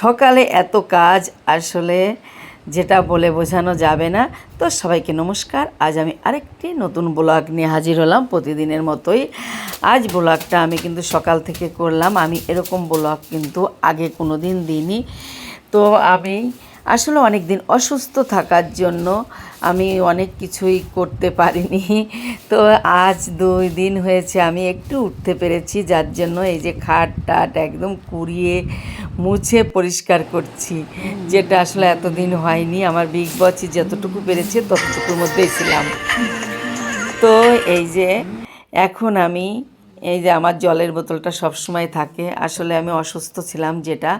সকালে এত কাজ আসলে যেটা বলে বোঝানো যাবে না। তো সবাইকে নমস্কার। আজ আমি আরেকটি নতুন ব্লগ নিয়ে হাজির হলাম। প্রতিদিনের মতোই আজ ব্লগটা আমি কিন্তু সকাল থেকে করলাম। আমি এরকম ব্লগ কিন্তু আগে কোনো দিন দিইনি। তো আমি আসলে অনেক দিন অসুস্থ থাকার জন্য আমি অনেক কিছুই করতে পারিনি। তো আজ দুই দিন হয়েছে আমি একটু উঠতে পেরেছি, যার জন্য এই যে খাট টাট একদম কুড়িয়ে মুছে পরিষ্কার করছি, যেটা আসলে এতদিন হয়নি। আমার বিগ বসই যতটুকু পেরেছে ততটুকুর মধ্যেই ছিলাম। তো এই যে এখন আমি এই যে আমার জলের বোতলটা সব সময় থাকে। আসলে আমি অসুস্থ ছিলাম যেটা।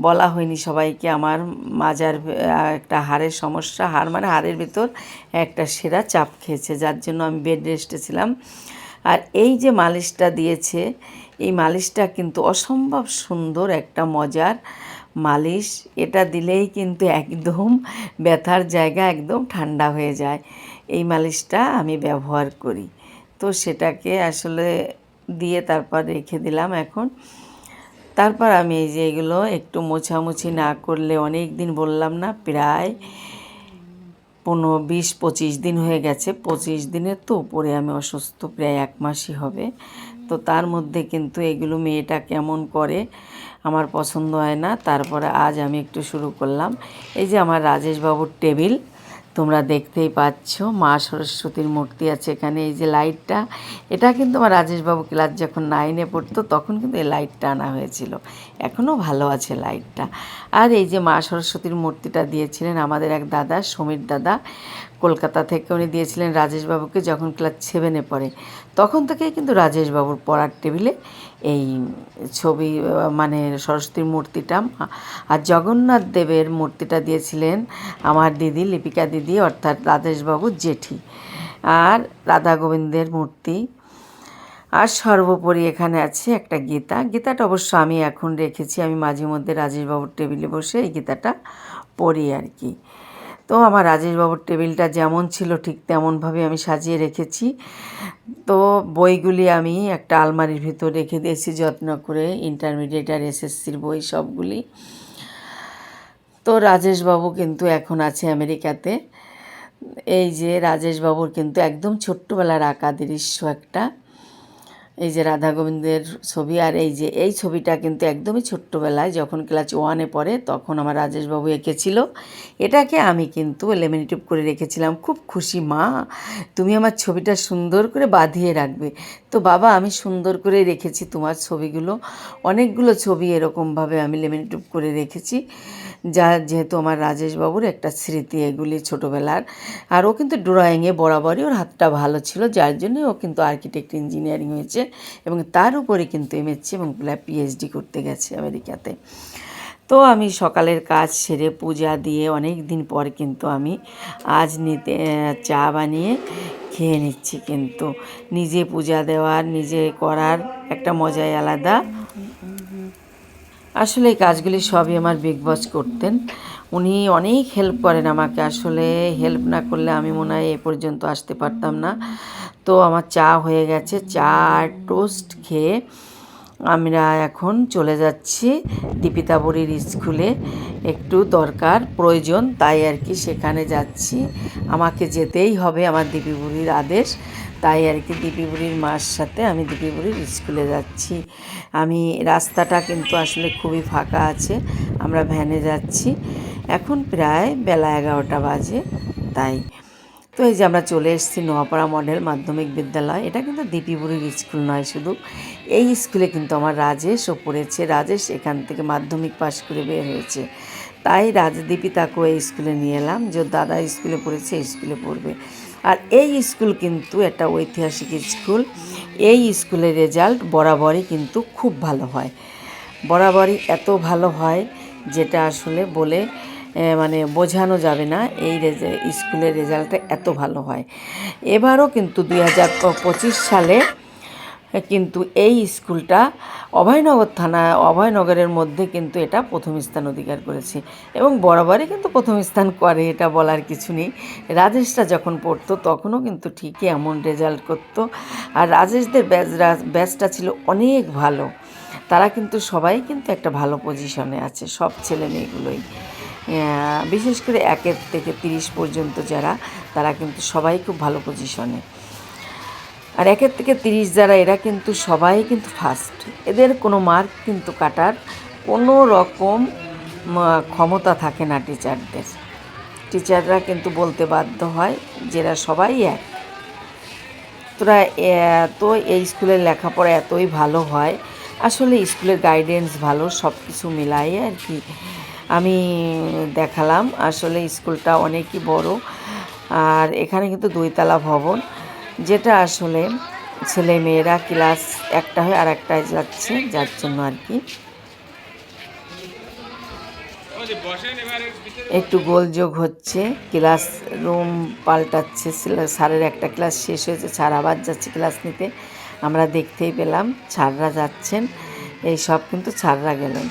বলা হয়নি সবাইকে আমার মাজার একটা হাড়ের সমস্যা। হাড় মানে হাড়ের ভেতর একটা সেরা চাপ খেয়েছে, যার জন্য আমি বেড রেস্টে ছিলাম। আর এই যে মালিশটা দিয়েছে, এই মালিশটা কিন্তু অসম্ভব সুন্দর একটা মজার মালিশ। এটা দিলেই কিন্তু একদম ব্যথার জায়গা একদম ঠান্ডা হয়ে যায়। এই মালিশটা আমি ব্যবহার করি। তো সেটাকে আসলে দিয়ে তারপর রেখে দিলাম এখন। তারপর আমি এই যে এগুলো একটু মোছামুছি না করলে অনেক দিন বললাম না, প্রায় পনেরো, বিশ, পঁচিশ দিন হয়ে গেছে। পঁচিশ দিনের তো উপরে আমি অসুস্থ, প্রায় এক মাসই হবে। তো তার মধ্যে কিন্তু এগুলো মেয়েটা কেমন করে আমার পছন্দ হয় না, তারপরে আজ আমি একটু শুরু করলাম। এই যে আমার রাজেশবাবুর টেবিল তোমরা দেখতেই পাচ্ছ, মা সরস্বতীর মূর্তি আছে এখানে, এই যে লাইটটা। এটা কিন্তু আমার রাজেশবাবু ক্লাস যখন নাইনে পড়তো, তখন কিন্তু এই লাইটটা আনা হয়েছিল। এখনও ভালো আছে লাইটটা। আর এই যে মা সরস্বতীর মূর্তিটা দিয়েছিলেন আমাদের এক দাদা, সমীর দাদা। কলকাতা থেকে উনি দিয়েছিলেন রাজেশবাবুকে যখন ক্লাস সেভেনে পড়ে। তখন থেকেই কিন্তু রাজেশবাবুর পড়ার টেবিলে এই ছবি মানে সরস্বতীর মূর্তিটা আর জগন্নাথ দেবের মূর্তিটা দিয়েছিলেন আমার দিদি, লিপিকা দিদি, অর্থাৎ রাজেশবাবুর জেঠি। আর রাধা গোবিন্দের মূর্তি। আর সর্বোপরি এখানে আছে একটা গীতা। গীতাটা অবশ্য আমি এখন রেখেছি। আমি মাঝে মধ্যে রাজেশবাবুর টেবিলে বসে এই গীতাটা পড়ি আর কি। তো আমার রাজেশবাবুর টেবিলটা যেমন ছিল ঠিক তেমনভাবে আমি সাজিয়ে রেখেছি। তো বইগুলি আমি একটা আলমারির ভিতর রেখে দিয়েছি যত্ন করে ইন্টারমিডিয়েট আর এসএসসির বই সবগুলি। তো রাজেশবাবু কিন্তু এখন আছে আমেরিকাতে। এই যে রাজেশবাবুর কিন্তু একদম ছোট্টবেলার আঁকা দৃশ্য একটা। এই যে রাধা গোবিন্দের ছবি আর এই যে, এই ছবিটা কিন্তু একদমই ছোট্টবেলায় যখন ক্লাস ওয়ানে পড়ে তখন আমার রাজেশবাবু এঁকেছিল। এটাকে আমি কিন্তু লেমিনেটিভ করে রেখেছিলাম। খুব খুশি, মা, তুমি আমার ছবিটা সুন্দর করে বাঁধিয়ে রাখবে। তো বাবা, আমি সুন্দর করে রেখেছি তোমার ছবিগুলো। অনেকগুলো ছবি এরকমভাবে আমি লেমিনেটিভ করে রেখেছি, যা যেহেতু আমার রাজেশবাবুর একটা স্মৃতি এগুলি ছোটোবেলার। আর ও কিন্তু ড্রয়িংয়ে বরাবরই ওর হাতটা ভালো ছিল, যার জন্যই ও কিন্তু আর্কিটেক্ট ইঞ্জিনিয়ারিং হয়েছে। এবং তার উপরে কিন্তু এমএসসি এবং পিএইচডি করতে গেছে আমেরিকাতে। তো আমি সকালের কাজ সেরে পূজা দিয়ে অনেক দিন পর কিন্তু আমি আজ নিতে, চা বানিয়ে খেয়ে নিচ্ছি কিন্তু। নিজে পূজা দেওয়ার, নিজে করার একটা মজাই আলাদা। আসলে এই কাজগুলি সবই আমার বিগ বস করতেন। উনি অনেক হেল্প করেন আমাকে। আসলে হেল্প না করলে আমি মনে হয় এ পর্যন্ত আসতে পারতাম না। তো আমার চা হয়ে গেছে। চা আর টোস্ট খেয়ে আমরা এখন চলে যাচ্ছি দীপিতা বুড়ির স্কুলে। একটু দরকার, প্রয়োজন, তাই আর কি সেখানে যাচ্ছি। আমাকে যেতেই হবে আমার দীপি বুড়ির আদেশ। তাই আর কি দীপি বুড়ির মার সাথে আমি দীপি বুড়ির স্কুলে যাচ্ছি। আমি রাস্তাটা কিন্তু আসলে খুবই ফাঁকা আছে। আমরা ভ্যানে যাচ্ছি। এখন প্রায় বেলা এগারোটা বাজে, তাই। তো এই যে আমরা চলে এসেছি নোয়াপাড়া মডেল মাধ্যমিক বিদ্যালয়। এটা কিন্তু দীপিপুরীর স্কুল নয় শুধু। এই স্কুলে কিন্তু আমার রাজেশও পড়েছে রাজেশ এখান থেকে মাধ্যমিক পাশ করে বের হয়েছে। তাই রাজদীপী তাকেও এই স্কুলে নিয়ে এলাম। যে দাদা স্কুলে পড়েছে, এই স্কুলে পড়বে। আর এই স্কুল কিন্তু একটা ঐতিহাসিক স্কুল। এই স্কুলের রেজাল্ট বরাবরই কিন্তু খুব ভালো হয়। বরাবরই এত ভালো হয়, যেটা আসলে বলে মানে বোঝানো যাবে না এই স্কুলের রেজাল্টটা এত ভালো হয়। এবারও কিন্তু দুই হাজার পঁচিশ সালে কিন্তু এই স্কুলটা অভয়নগর থানা, অভয়নগরের মধ্যে কিন্তু এটা প্রথম স্থান অধিকার করেছে। এবং বরাবরই কিন্তু প্রথম স্থান করে এটা বলার কিছু নেই। রাজেশটা যখন পড়তো তখনও কিন্তু ঠিকই এমন রেজাল্ট করতো। আর রাজেশদের ব্যাচ ব্যাচটা ছিল অনেক ভালো। তারা কিন্তু সবাই কিন্তু একটা ভালো পজিশনে আছে, সব ছেলে মেয়েগুলোই বিশেষ করে একের থেকে তিরিশ পর্যন্ত যারা, তারা কিন্তু সবাই খুব ভালো পজিশনে আর একের থেকে তিরিশ যারা, এরা কিন্তু সবাই কিন্তু ফার্স্ট এদের কোনো মার্ক কিন্তু কাটার কোনো রকম ক্ষমতা থাকে না টিচারদের টিচাররা কিন্তু বলতে বাধ্য হয় যেরা সবাই এক। তোরা এত এই স্কুলের লেখাপড়া এতই ভালো হয়, আসলে স্কুলের গাইডেন্স ভালো সব কিছু মিলাই আর কি। আমি দেখালাম। আসলে স্কুলটা অনেকই বড়। আর এখানে কিন্তু দুইতলা ভবন। যেটা আসলে ছেলে মেয়েরা ক্লাস একটা হয়ে আর একটায় যাচ্ছে, যার জন্য আর কি। একটু গোলযোগ হচ্ছে। ক্লাস রুম পাল্টাচ্ছে। স্যারের একটা ক্লাস শেষ হয়েছে। স্যার আবার যাচ্ছে ক্লাস নিতে। আমরা দেখতেই পেলাম। ছাড়রা যাচ্ছেন। এই সব কিন্তু ছাড়রা গেলেন।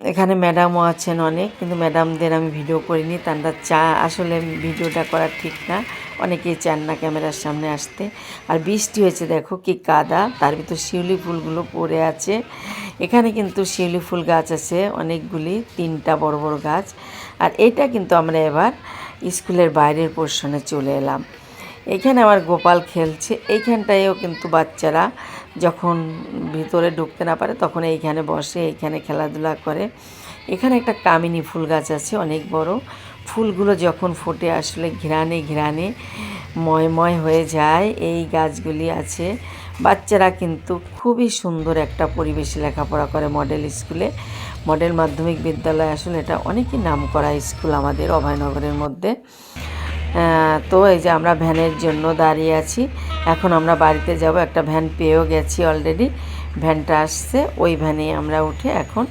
এখানে ম্যাডামও আছেন অনেক, কিন্তু ম্যাডামদের আমি ভিডিও করিনি। তারা চা, আসলে ভিডিওটা করা ঠিক না। অনেকেই চান না ক্যামেরার সামনে আসতে। আর বৃষ্টি হয়েছে, দেখো কি কাদা। তার ভিতর শিউলি ফুলগুলো পড়ে আছে। এখানে কিন্তু শিউলি ফুল গাছ আছে, অনেকগুলি, তিনটা বড় বড় গাছ। আর এটা কিন্তু আমরা এবার স্কুলের বাইরের পোর্শনে চলে এলাম। এখানে আমার গোপাল খেলছে এইখানটায়ও কিন্তু বাচ্চারা যখন ভিতরে ঢুকতে না পারে তখন এইখানে বসে, এইখানে খেলাধুলা করে। এখানে একটা কামিনী ফুল গাছ আছে, অনেক বড়। ফুলগুলো যখন ফোটে আসলে ঘিরানে ঘিরানে ময়ময় হয়ে যায়। এই গাছগুলি আছে। বাচ্চারা কিন্তু খুবই সুন্দর একটা পরিবেশে লেখাপড়া করে মডেল স্কুলে। মডেল মাধ্যমিক বিদ্যালয় আসলে এটা অনেকই নাম করা স্কুল আমাদের অভয়নগরের মধ্যে। তো এই যে আমরা ভ্যানের জন্য দাঁড়িয়ে আছি। এখন আমরা বাড়িতে যাব, একটা ভ্যান পেয়েও গেছি অলরেডি ভ্যানটা আসছে, ওই ভ্যানে আমরা উঠে এখন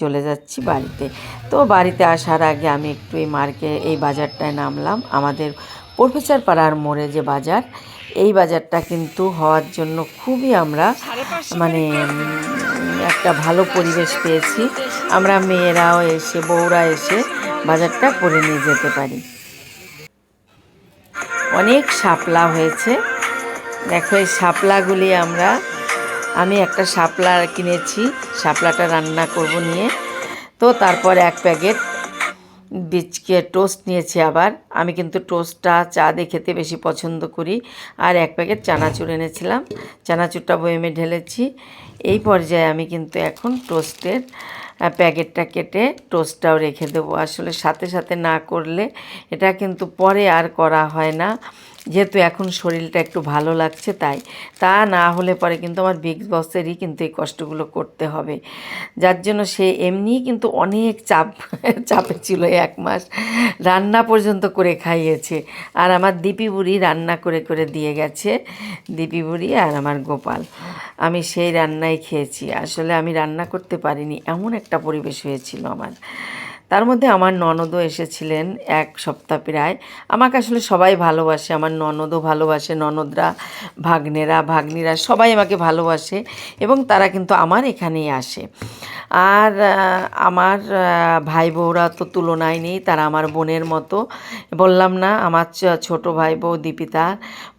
চলে যাচ্ছি বাড়িতে। তো বাড়িতে আসার আগে আমি একটু এই মার্কে, এই বাজারটায় নামলাম। আমাদের প্রফেসর পাড়ার মোড়ে যে বাজার, এই বাজারটা কিন্তু হওয়ার জন্য খুবই আমরা মানে একটা ভালো পরিবেশ পেয়েছি। আমরা মেয়েরাও এসে, বউরা এসে বাজারটা করে নিয়ে যেতে পারি। অনেক শাপলা হয়েছে। দেখো এই শাপলাগুলি আমরা, আমি একটা শাপলা কিনেছি, শাপলাটা রান্না করব নিয়ে। তো তারপর এক প্যাকেট বিচকে টোস্ট নিয়েছি আবার। আমি কিন্তু টোস্টটা চা দিয়ে খেতে বেশি পছন্দ করি। আর এক প্যাকেট চানাচুর এনেছিলাম। চানাচুরটা বয়েমে ঢেলেছি। এই পর্যায়ে আমি কিন্তু এখন টোস্টের প্যাকেটটা কেটে টোস্টটাও রেখে দেবো। আসলে সাথে সাথে না করলে এটা কিন্তু পরে আর করা হয় না। যেহেতু এখন শরীরটা একটু ভালো লাগছে, তাই। তা না হলে পরে কিন্তু আমার বিগ বসেরই কিন্তু এই কষ্টগুলো করতে হবে। যার জন্য সে এমনিই কিন্তু অনেক চাপ, চাপে ছিল এক মাস। রান্না পর্যন্ত করে খাইয়েছে। আর আমার দীপি বুড়ি রান্না করে করে দিয়ে গেছে। দীপি বুড়ি আর আমার গোপাল। আমি সেই রান্নাই খেয়েছি। আসলে আমি রান্না করতে পারিনি। এমন একটা পরিবেশ হয়েছিল আমার। তার মধ্যে আমার ননদও এসেছিলেন এক সপ্তাহ প্রায়। আমাকে আসলে সবাই ভালোবাসে, আমার ননদও ভালোবাসে, ননদরা, ভাগ্নেরা, ভাগ্নিরা সবাই আমাকে ভালোবাসে এবং তারা কিন্তু আমার এখানেই আসে। আর আমার ভাই বউরা তো তুলনায় নেই, তারা আমার বোনের মতো। বললাম না, আমার ছোট ভাই বউ দীপিতা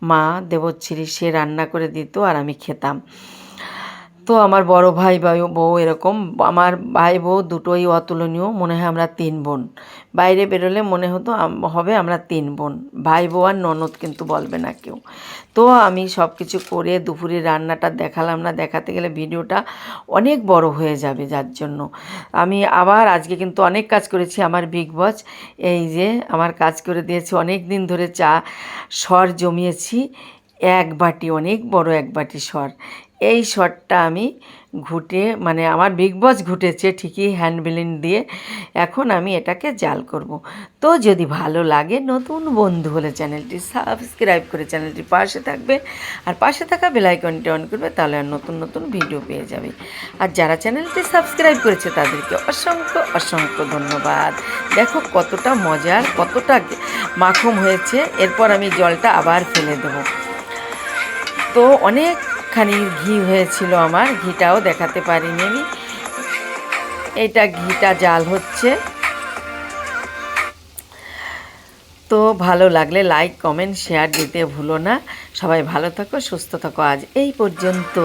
মা দেবচ্ছিরি সে রান্না করে দিত আর আমি খেতাম। তো আমার বড় ভাই ভাই বউ এরকম, আমার ভাই বউ দুটোই অতুলনীয়, মনে হয় আমরা তিন বোন। বাইরে বেরোলে মনে হতো হবে আমরা তিন বোন, ভাই বউ আর ননদ কিন্তু বলবে না কেউ। তো আমি সব কিছু করে দুপুরে রান্নাটা দেখালাম না, দেখাতে গেলে ভিডিওটা অনেক বড় হয়ে যাবে যার জন্য। আমি আবার আজকে কিন্তু অনেক কাজ করেছি আমার বিগ বস এই যে আমার কাজ করে দিয়েছি, অনেক দিন ধরে চা, সর জমিয়েছি এক বাটি, অনেক বড় এক বাটি সর এই শটটা আমি ঘুটে মানে আমার বিগ বস ঘুটেছে ঠিকই হ্যান্ড বিলিন দিয়ে, এখন আমি এটাকে জাল করব। তো যদি ভালো লাগে, নতুন বন্ধু হলে চ্যানেলটি সাবস্ক্রাইব করে চ্যানেলটি পাশে থাকবে। আর পাশে থাকা বেলাইকনটি অন করবে, তাহলে আর নতুন নতুন ভিডিও পেয়ে যাবে। আর যারা চ্যানেলটি সাবস্ক্রাইব করেছে, তাদেরকে অসংখ্য অসংখ্য ধন্যবাদ। দেখো কতটা মজার, কতটা মাখম হয়েছে। এরপর আমি জলটা আবার ফেলে দেবো। তো অনেকখানি ঘি হয়েছিল আমার, ঘিটাও দেখাতে পারিনি আমি। এটা ঘিটা জাল হচ্ছে। তো ভালো লাগলে লাইক কমেন্ট শেয়ার দিতে ভুলো না। সবাই ভালো থাকো, সুস্থ থাকো। আজ এই পর্যন্ত।